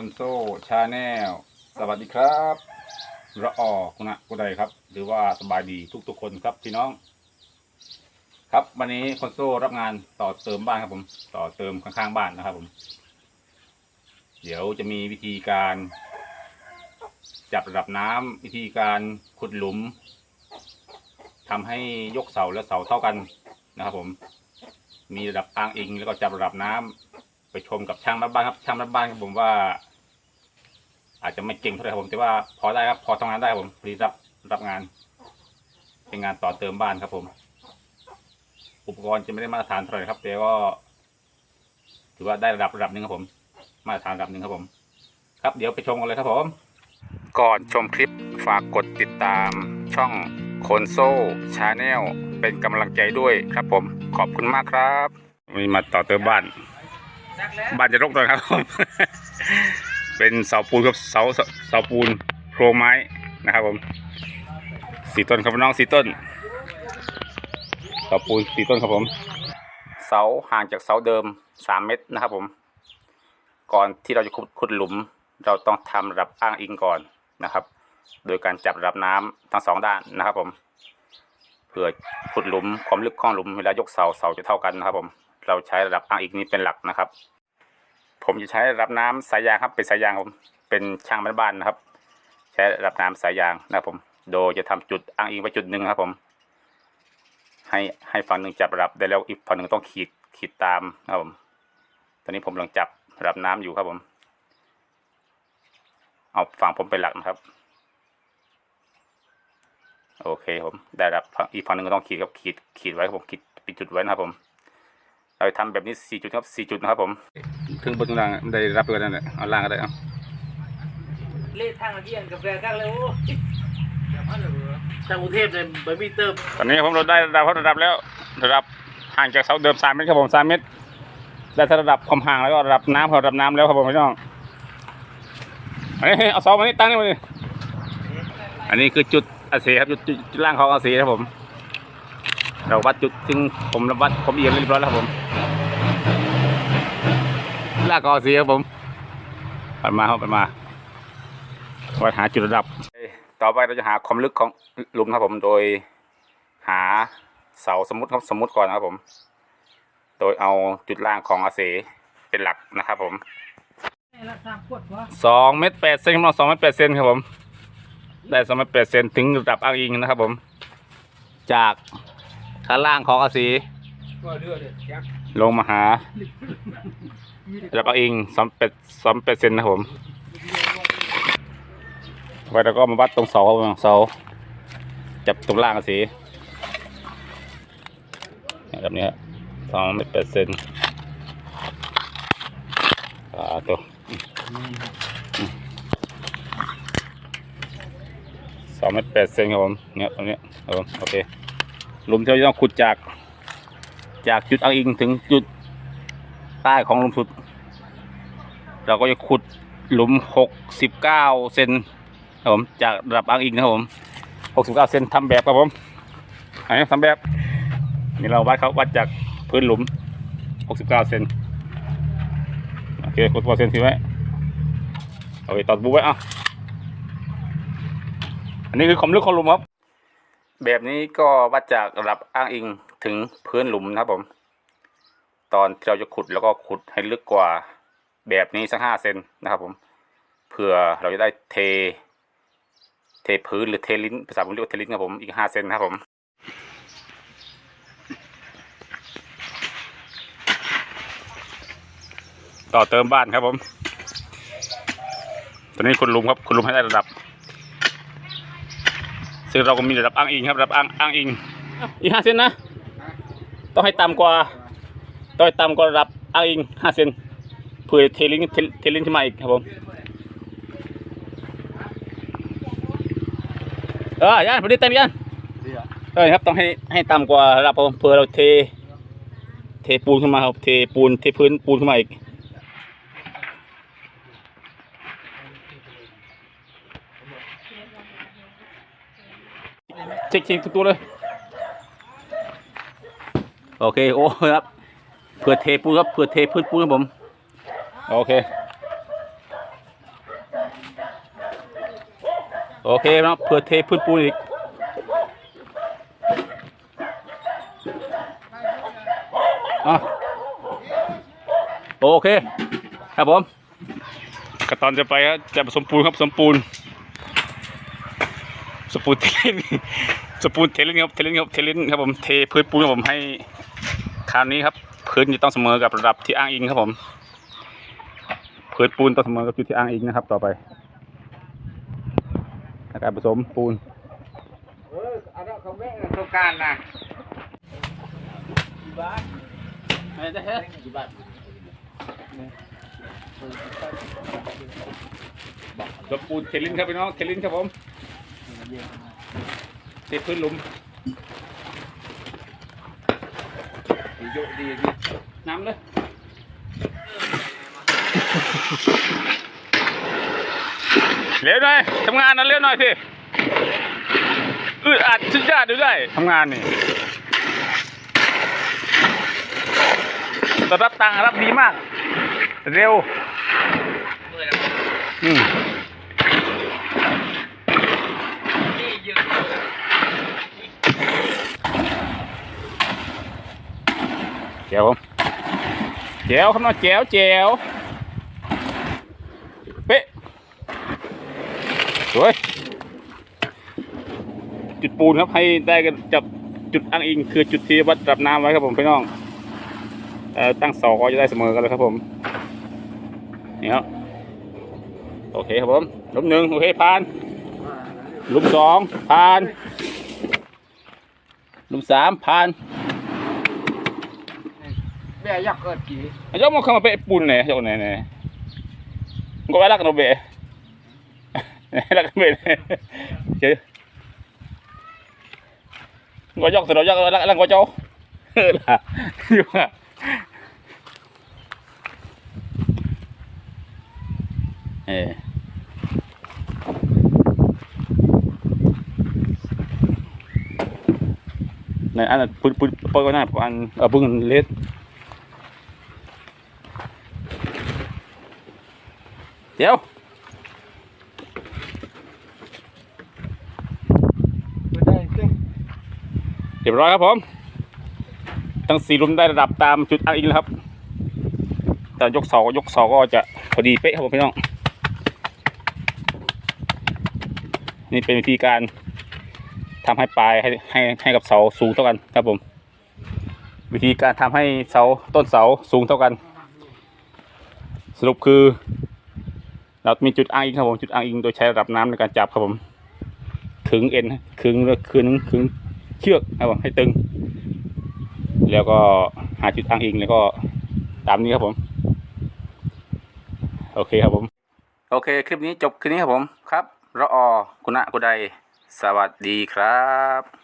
คนโซ่ชาแนลสวัสดีครับระออคุณะกุใดครับ หรือว่าสบายดีทุกๆคนครับพี่น้อง ครับวันนี้คนโซ่รับงานต่อเติมบ้านครับผม ต่อเติมข้างๆบ้านนะครับผม เดี๋ยวจะมีวิธีการ จับระดับน้ำวิธีการขุดหลุมทำให้ยกเสาและเสาเท่ากันนะครับ ผม มีระดับอ้างอิงแล้วก็จับระดับน้ำไปชมกับช่างรับบ้านครับช่างรับบ้านครับผมว่า อาจจะไม่เก่งเท่าไหร่ครับผม แต่ว่าพอได้ครับ พอทำงานได้ครับผมพอดีรับรับงาน เป็นงานต่อเติมบ้านครับผม อุปกรณ์จะไม่ได้มาตรฐานเท่าไหร่ครับ แต่ก็ ถือว่าได้ระดับระดับหนึ่งครับผม มาตรฐานระดับหนึ่งครับผม ครับเดี๋ยวไปชมกันเลยครับผม ก่อนชมคลิปฝากกดติดตามช่องคนโซ่ชาแนลเป็นกำลังใจด้วยครับผม ขอบคุณมากครับวันนี้มาต่อเติมบ้าน บ้านจะรกหน่อยครับผม เป็นเสาปูนครับเสาเสาปูนโครงไม้นะครับผมสี่ต้นครับน้องสี่ต้นเสาปูนสี่ต้นครับผม เสาห่างจากเสาเดิมสามเมตรนะครับผม ก่อนที่เราจะขุดขุดหลุม เราต้องทำระดับอ้างอิงก่อนนะครับ โดยการจับระดับน้ำทั้งสองด้านนะครับผมเพื่อขุดหลุมความลึกของหลุมเวลายกเสาเสาจะเท่ากันนะครับผม เราใช้ระดับอ้างอิงนี้เป็นหลักนะครับ ผมจะใช้รับน้ำสายยางครับ เป็นสายยางผมเป็นช่างบ้านๆนะครับ ใช้รับน้ำสายยางนะครับผม โดยจะทำจุดอ้างอิงไว้จุดหนึ่งครับผม ให้ให้ฝั่งหนึ่งจับรับได้แล้วอีกฝั่งหนึ่งต้องขีดขีดตามนะครับผม ตอนนี้ผมกำลังจับรับน้ำอยู่ครับผม เอาฝั่งผมเป็นหลักนะครับ โอเคผมได้รับอีกฝั่งหนึ่งก็ต้องขีดครับขีดขีดไว้ครับผมขีดปิดจุดไว้นะครับผมเราทำแบบนี้สี่จุดครับสี่จุดนะครับผม ถึงบนถึงล่างได้รับไปกันนั่นแหละเอาล่างก็ได้เอาเล่ทางเยี่ยนกาแฟกันเลยโอ้ยทางกรุงเทพเนี่ยบะหมี่เติมตอนนี้ผมเราได้ระดับระดับแล้ว ระดับห่างจากเสาเดิมสามเมตรครับผมสามเมตรได้ระดับความห่างแล้วก็ระดับน้ำครับระดับน้ำแล้วครับผมพี่น้องอันนี้เอาเสามานี่ตั้งนี่มาดิอันนี้คือจุดอาเซีครับจุดจุดจุดล่างของอาเซีครับผม เราวัดจุดซึ่งผมวัดผมเอียงเรียบร้อยแล้วครับผม ล่างของอาเซีครับผมปันมาครับปันมาวัดหาจุดระดับ ต่อไปเราจะหาความลึกของหลุมครับผมโดยหาเสาสมมติครับสมมติก่อนนะครับผม โดยเอาจุดล่างของอาเสเป็นหลักนะครับผมสองเมตรแปดเซนครับสองเมตรแปดเซนครับผม ได้สองเมตรแปดเซนถึงระดับอ้างอิงนะครับผม จากข้างล่างของอาเสก็เลือดยักษ์ ลงมาหาระดับอ้างอิงสองเป็ดสองเป็ดเซนนะผมไว้แล้วก็มาวัดตรงเสาครับผมเสาจับตรงล่างอาเสแบบนี้ครับสองเมตรแปดเซนอ่าตัวสองเมตรแปดเซนครับผมเนี่ยตรงเนี้ยครับผมโอเคลุมที่เราจะต้องขุดจาก จากจุดอ้างอิงถึงจุดใต้ของหลุมสุด เราก็จะขุดหลุมหกสิบเซนครับผมจากระดับอ้างอิงนะครับผมหกสิบเซนทำแบบครับผมอันนี้ทำแบบ นี่เราวัดเขาวัดจากพื้นหลุมหกสิบเซนโอเคกสิบเก้าเซนทิ้งไว้เอาไปตอดบูไว้อะอันนี้คือความลึกของหลุมครับ แบบนี้ก็วัดจากระดับอ้างอิง ถึงพื้นหลุมนะครับผม ตอนที่เราจะขุดแล้วก็ขุดให้ลึกกว่าแบบนี้สักห้าเซนนะครับ ผมเพื่อเราจะได้เท เทพื้นหรือเทลิ้นภาษาผมเรียกว่าเทลิ้นครับผมอีกห้าเซนนะครับผมต่อเติมบ้านครับผม ตอนนี้คุณลุมครับ คุณลุมให้ได้ระดับ ซึ่งเราก็มีระดับอ้างอิงครับ ระดับอ้างอ้างอิง อีกห้าเซนนะ ต้องให้ต่ำกว่าต้องให้ต่ำกว่าระดับอ้างอิงห้าเซนเพื่อเทลิงเทลิงขึ้นมาอีกครับผมเออย่านพอดีเต็มยันเออครับต้องให้ให้ต่ำกว่าระดับผมเพื่อเราเท เทปูนขึ้นมาครับเทปูนเทพื้นปูนขึ้นมาอีกเช็คเช็คทุกตัวเลย โอเคโอ้ครับเพื่อเทปูนครับเพื่อเทพื้นปูนครับผมโอเคโอเคเนาะเพื่อเทพื้นปูนอีกอโอเค ครับผมก็ตอนจะไปครับจะผสมปูนครับผสมปูนสปูนเทเลนสปูนเทเลนครับเทเลนครับเทเลนครับผมเทพื้นปูนครับผมให้ คราวนี้ครับพื้นจะต้องเสมอกับระดับที่อ้างอิงครับผมพื้นปูนต้องเสมอกับจุดที่อ้างอิงนะครับ ต่อไปการผสมปูนเออเอาละเขาแม่สงการนะกี่บาทสปูนเทลินครับพี่น้องเทลินครับผมเทพื้นหลุม ดีโยดีดีน้ำเลยเร็วหน่อยทำงานนะเร็วหน่อยสิอืดอัดชุดยาดดูได้ทำงานนี่ตรับตังรับดีมาก เร็วอืม นี่เยอะ แจ๋วผม แจ๋วครับน้องแจ๋วแจ๋วเป๊ะสวยจุดปูนครับให้ได้กันจับจุดอ้างอิงคือจุดที่วัดระดับน้ำไว้ครับผมพี่น้องตั้งเสาก็จะได้เสมอกันเลยครับผมนี่ครับโอเคครับผมลุมหนึ่งโอเคผ่านลุมสองผ่านลุมสามผ่าน แม่อยากเกิดกี่ anh giống không bệ bùn này chỗ này này có ai lắc nó bệ lắc nó bệ này chứ có dọc từ đó dọc lắc lắc có cháu là nhưng mà Ê. này ăn là bún bún bún cái này ăn ở bún lết เดี๋ยวไม่ได้สิเรียบร้อยครับผม ทั้งสี่หลุมได้ระดับตามจุดอ้างอิงแล้วครับ แต่ยกเสายกเสาก็จะพอดีเป๊ะครับผมพี่น้อง นี่เป็นวิธีการทำให้ปลายให้ให้ให้กับเสาสูงเท่ากันครับผม วิธีการทำให้เสาต้นเสาสูงเท่ากัน สรุปคือ เรามีจุดอ้างอิงครับผมจุดอ้างอิงโดยใช้ระดับน้ำในการจับครับผมขึงเอ็นขึงแล้วขึงขึงเชือกครับผมให้ตึง แล้วก็หาจุดอ้างอิงแล้วก็ตามนี้ครับผม โอเคครับผม โอเค คลิปนี้จบคลิปนี้ครับผมครับรออคุณะกุไดสวัสดีครับ